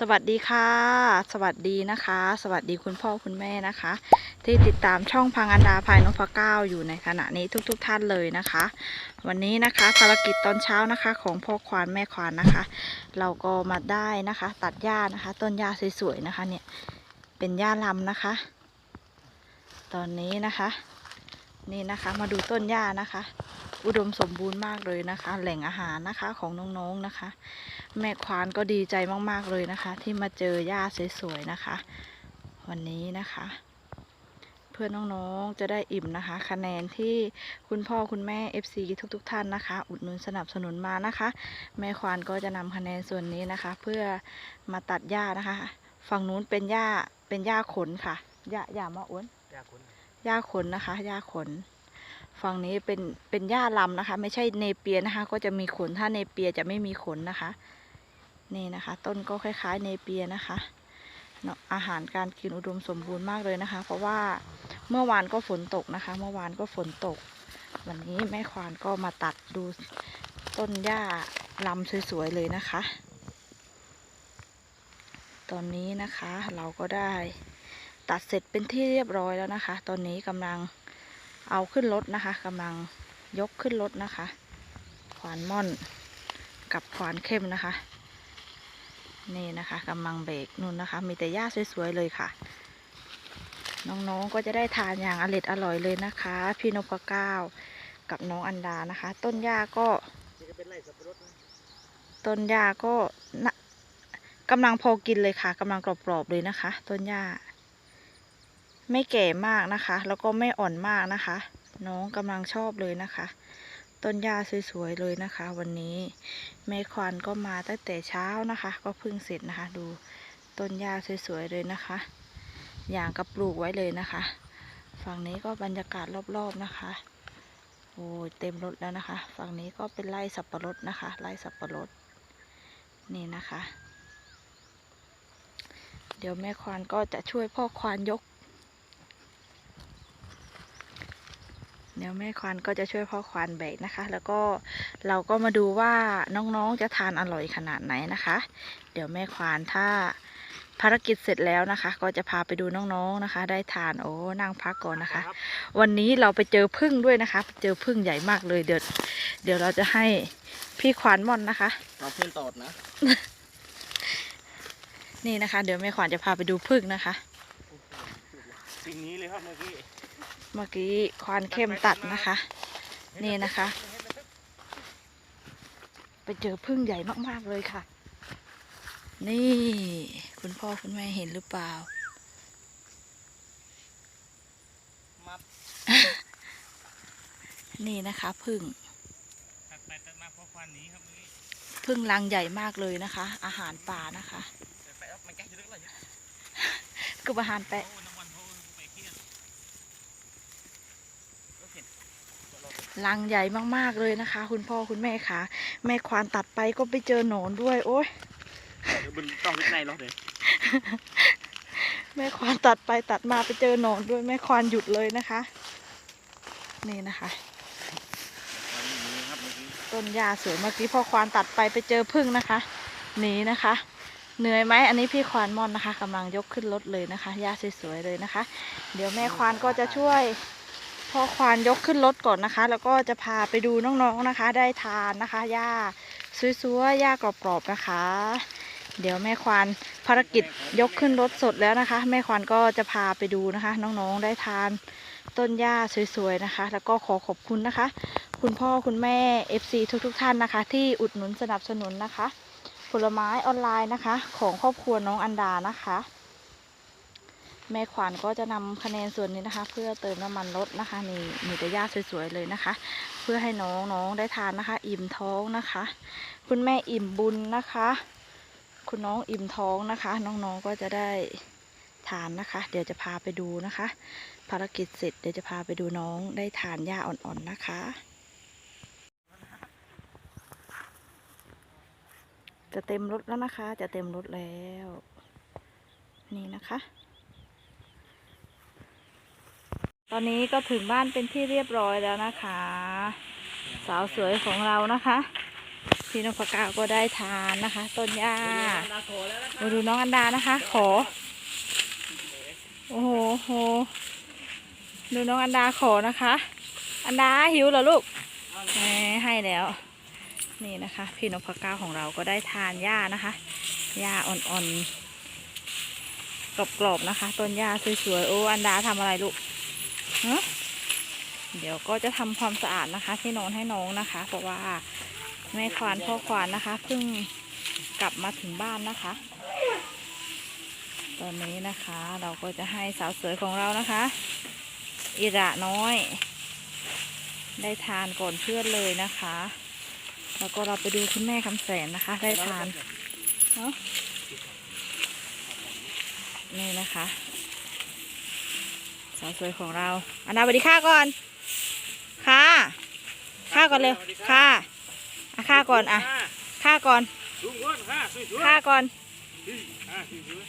สวัสดีค่ะ สวัสดีนะคะ สวัสดีคุณพ่อคุณแม่นะคะ ที่ติดตามช่องพังอันดาภายนพเก้าอยู่ในขณะนี้ทุกๆทท่านเลยนะคะ วันนี้นะคะภารกิจตอนเช้านะคะ ของพ่อควานแม่ควานนะคะ เราก็มาได้นะคะ ตัดหญ้านะคะ ต้นหญ้าสวยๆนะคะเนี่ยเป็นหญ้าลำนะคะ ตอนนี้นะคะ นี่นะคะมาดูต้นหญ้านะคะ อุดมสมบูรณ์มากเลยนะคะ แหล่งอาหารนะคะของน้องๆนะคะ แม่ควานก็ดีใจมากๆเลยนะคะ ที่มาเจอหญ้าสวยๆนะคะ วันนี้นะคะ เพื่อนน้องๆจะได้อิ่มนะคะ คะแนนที่คุณพ่อคุณแม่ FC ทุกๆทท่านนะคะ อุดหนุนสนับสนุนมานะคะ แม่ควานก็จะนำคะแนนส่วนนี้นะคะ เพื่อมาตัดหญ้านะคะ ฝั่งนู้นเป็นหญ้าเป็นหญ้าขนค่ะหญ้าหญ้ามาอ้วนยาคุณหญ้าขนนะคะหญ้าขน ฝั่งนี้เป็นเป็นหญ้าลำนะคะ ไม่ใช่เนเปียนะคะ ก็จะมีขนถ้าเนเปียจะไม่มีขนนะคะ นี่นะคะ ต้นก็คล้ายๆ เนเปียนะคะเนาะอาหารการกินอุดมสมบูรณ์มากเลยนะคะ เพราะว่าเมื่อวานก็ฝนตกนะคะ เมื่อวานก็ฝนตก วันนี้แม่ควานก็มาตัดดูต้นหญ้าลำสวยๆเลยนะคะ ตอนนี้นะคะเราก็ได้ตัดเสร็จเป็นที่เรียบร้อยแล้วนะคะ ตอนนี้กำลัง เอาขึ้นรถนะคะกำลังยกขึ้นรถนะคะ ขวานม่อนกับขวานเข้มนะคะ นี่นะคะกำลังเบรกนู่นนะคะ มีแต่หญ้าสวยๆเลยค่ะ น้องๆก็จะได้ทานอย่างอร่อยอร่อยเลยนะคะ พี่นพเก้ากับน้องอันดานะคะ ต้นหญ้าก็ต้นหญ้าก็กำลังพอกินเลยค่ะกำลังกรอบๆเลยนะคะ ต้นหญ้า ไม่แก่มากนะคะ แล้วก็ไม่อ่อนมากนะคะ น้องกำลังชอบเลยนะคะ ต้นหญ้าสวยๆเลยนะคะ วันนี้แม่ควานก็มาตั้งแต่เช้านะคะ ก็เพิ่งเสร็จนะคะ ดูต้นหญ้าสวยๆเลยนะคะ อย่างกับปลูกไว้เลยนะคะ ฝั่งนี้ก็บรรยากาศรอบๆนะคะโอ้ยเต็มรถแล้วนะคะ ฝั่งนี้ก็เป็นไร่สับปะรดนะคะ ไร่สับปะรด นี่นะคะ เดี๋ยวแม่ควานก็จะช่วยพ่อควานยก ดี๋ยวแม่ควานก็จะช่วยพ่อควานแบกนะคะ แล้วก็เราก็มาดูว่าน้องๆจะทานอร่อยขนาดไหนนะคะ เดี๋ยวแม่ควานถ้าภารกิจเสร็จแล้วนะคะ ก็จะพาไปดูน้องๆนะคะ ได้ทานโอ้นั่งพักก่อนนะคะรับวันนี้เราไปเจอพึ่งด้วยนะคะ เจอพึ่งใหญ่มากเลยเดี๋ยวเดี๋ยวเราจะให้พี่ควานม่อนนะคะเราเพื่อนตอดนะ นี่นะคะ เดี๋ยวแม่ขวัญจะพาไปดูพึ่งนะคะสิ่งนี้เลยครับเมื่อกี้ เมื่อกี้ควานเข้มตัดนะคะ นี่นะคะ ไปเจอพึ่งใหญ่มาก ๆ เลยค่ะ นี่ คุณพ่อคุณแม่เห็นหรือเปล่ามานี่นะคะพึ่งตัดไปตัดมาเพราะควันหนี้ครับเมื่อกี้พึ่งรังใหญ่มากเลยนะคะ อาหารป่านะคะแต่ไปเอามันแก้จะลึกเลยคืออาหารแปะ โอ้น้ำวันโอ้ไปเที่ยงก็เห็น รังใหญ่มากๆเลยนะคะ คุณพ่อคุณแม่คะแม่ควานตัดไปก็ไปเจอหนอนด้วย โอ้ยเดี๋ยวบนต้องลึกในรถเลยแม่ควานตัดไปตัดมาไปเจอหนอนด้วยแม่ควานหยุดเลยนะคะ นี่นะคะวันนี้ครับเมื่อกี้ต้นหญ้าสวยเมื่อกี้พ่อควานตัดไปไปเจอพึ่งนะคะหนีนะคะ เหนื่อยไหมอันนี้พี่ควานม่อนนะคะกำลังยกขึ้นรถเลยนะคะหญ้าสวยๆเลยนะคะ เดี๋ยวแม่ควานก็จะช่วย พ่อควานยกขึ้นรถก่อนนะคะ แล้วก็จะพาไปดูน้องๆนะคะ ได้ทานนะคะหญ้าสวยๆหญ้ากรอบๆนะคะ เดี๋ยวแม่ควานภารกิจยกขึ้นรถสดแล้วนะคะ แม่ควานก็จะพาไปดูนะคะ น้องๆได้ทานต้นหญ้าสวยๆนะคะ แล้วก็ขอขอบคุณนะคะ คุณพ่อคุณแม่ FC ทุกๆทท่านนะคะ ที่อุดหนุนสนับสนุนนะคะ ผลไม้ออนไลน์นะคะ ของครอบครัวน้องอันดานะคะ แม่ขวัญก็จะนำคะแนนส่วนนี้นะคะ เพื่อเติมน้ำมันรถนะคะนี่มีแต่หญ้าสวยๆเลยนะคะ เพื่อให้น้องน้องได้ทานนะคะ อิ่มท้องนะคะ คุณแม่อิ่มบุญนะคะ คุณน้องอิ่มท้องนะคะ น้องๆก็จะได้ทานนะคะ เดี๋ยวจะพาไปดูนะคะ ภารกิจเสร็จเดี๋ยวจะพาไปดูน้องได้ทานหญ้าอ่อนๆนะคะจะเต็มรถแล้วนะคะ จะเต็มรถแล้ว นี่นะคะ ตอนนี้ก็ถึงบ้านเป็นที่เรียบร้อยแล้วนะคะ สาวสวยของเรานะคะพี่นพกาก็ได้ทานนะคะ ต้นหญ้ามาดูน้องอันดานะคะ ขอ โอ้โหโหดูน้องอันดาขอนะคะ อันดาหิวเหรอลูกให้แล้ว นี่นะคะ พี่นพกาของเราก็ได้ทานหญ้านะคะหญ้าอ่อนๆกรอบๆนะคะ ต้นหญ้าสวยๆโอ้อันดาทำอะไรลูก เดี๋ยวก็จะทำความสะอาดนะคะ ที่นอนให้น้องนะคะ เพราะว่าแม่ควานพ่อควานนะคะเพิ่งกลับมาถึงบ้านนะคะ ตอนนี้นะคะเราก็จะให้สาวสวยของเรานะคะ อิระน้อย ได้ทานก่อนเพื่อนเลยนะคะ แล้วก็เราไปดูคุณแม่คำแสนนะคะ ได้ทานเนาะนี่นะคะ สาวสวยของเราอันนาสวัสดีค่ะก่อน ค่ะค่าก่อนเร็วค่ะอะค่าก่อนอะค่าก่อนลุงอ้วนค่ะสวยๆค่าก่อนอะสวย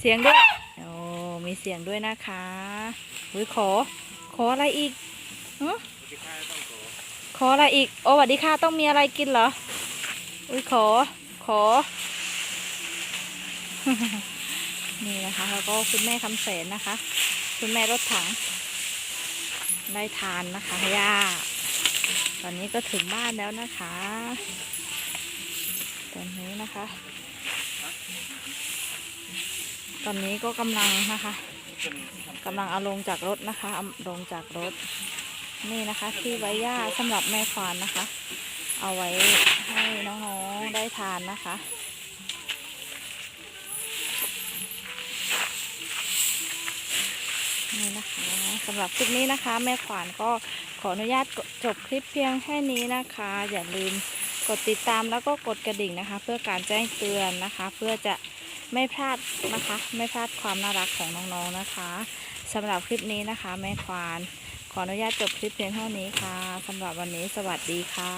เสียงด้วยโอ้มีเสียงด้วยนะคะอุ้ยขอ ขออะไรอีกฮะๆสวัสดีค่ะต้องขอขออะไรอีก โอ้สวัสดีค่ะต้องมีอะไรกินเหรอ อุ้ยขอ ขอ นี่นะคะ แล้วก็คุณแม่คำแสนนะคะ คุณแม่รถถัง ได้ทานนะคะย่าตอนนี้ก็ถึงบ้านแล้วนะคะตอนนี้นะคะ ตอนนี้ก็กำลังนะคะกำลังเอาลงจากรถนะคะเอาลงจากรถ นี่นะคะ ที่ไว้ย่าสำหรับแม่ควานนะคะ เอาไว้ให้น้องๆได้ทานนะคะ สำหรับคลิปนี้นะคะ แม่ขวานก็ขออนุญาตจบคลิปเพียงแค่นี้นะคะ อย่าลืมกดติดตามแล้วก็กดกระดิ่งนะคะ เพื่อการแจ้งเตือนนะคะ เพื่อจะไม่พลาดนะคะ ไม่พลาดความน่ารักของน้องๆนะคะสำหรับคลิปนี้นะคะ แม่ควานขออนุญาตจบคลิปเพียงเท่านี้ค่ะสำหรับวันนี้สวัสดีค่ะ